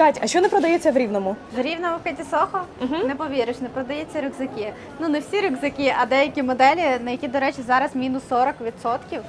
Кать, а що не продається в рівному? В рівному Кеті Сохо Угу. не повіриш, не продаються рюкзаки. Ну не всі рюкзаки, а деякі моделі, на які, до речі, зараз мінус 40%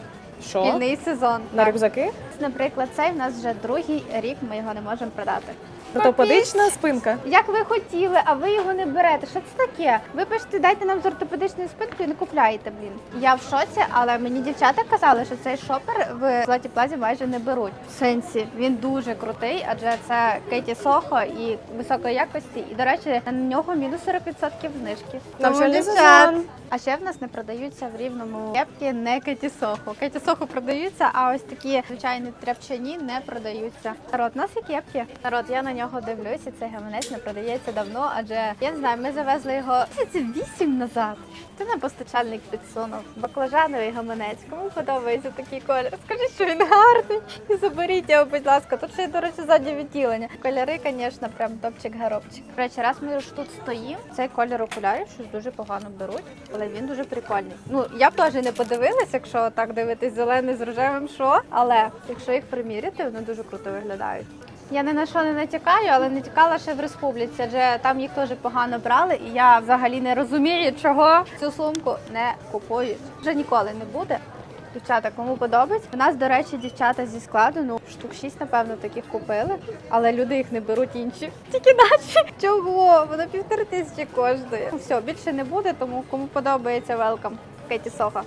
Що? шкільний сезон. На Так. рюкзаки? Наприклад, цей в нас вже другий рік, ми його не можемо продати. Ортопедична спинка. Як ви хотіли, а ви його не берете. Що це таке? Ви пишете, дайте нам з ортопедичною спинкою і не купляєте, блін. Я в шоці, але мені дівчата казали, що цей шопер в Златі Плазі майже не беруть. В сенсі він дуже крутий, адже це Кеті Сохо і високої якості. І до речі, на нього мінус 40% знижки. Навчальний дівчат, сезон. А ще в нас не продаються в рівному кепки не Кеті Сохо. Кеті Сохо продаються, а ось такі звичайні тряпчані не продаються. Народ, у нас є кепки. Народ, я на нього дивлюся. Цей гаманець не продається давно, адже я не знаю, ми завезли його вісім назад. Це нам постачальник підсунув. Баклажановий гаманець. Кому подобається такий колір? Скажіть, що він гарний. І заберіть його, будь ласка. Тут ще до речі, заднє відділення. Кольори, звісно, прям топчик-горобчик. До речі, раз ми ж тут стоїмо, цей колір окулярів щось дуже погано беруть, але він дуже прикольний. Ну я б теж не подивилась, якщо так дивитись зелений з рожевим, що. Але якщо їх приміряти, вони дуже круто виглядають. Я ні на що не натякаю, але не тікала ще в республіці, адже там їх теж погано брали, і я взагалі не розумію, чого цю сумку не купують. Вже ніколи не буде. Дівчата, кому подобається. У нас, до речі, дівчата зі складу, ну штук 6, напевно, таких купили, але люди їх не беруть інші. Тільки наші. Чого? Воно півтори тисячі коштує. Все, більше не буде, тому кому подобається, велкам. Кеті Соха.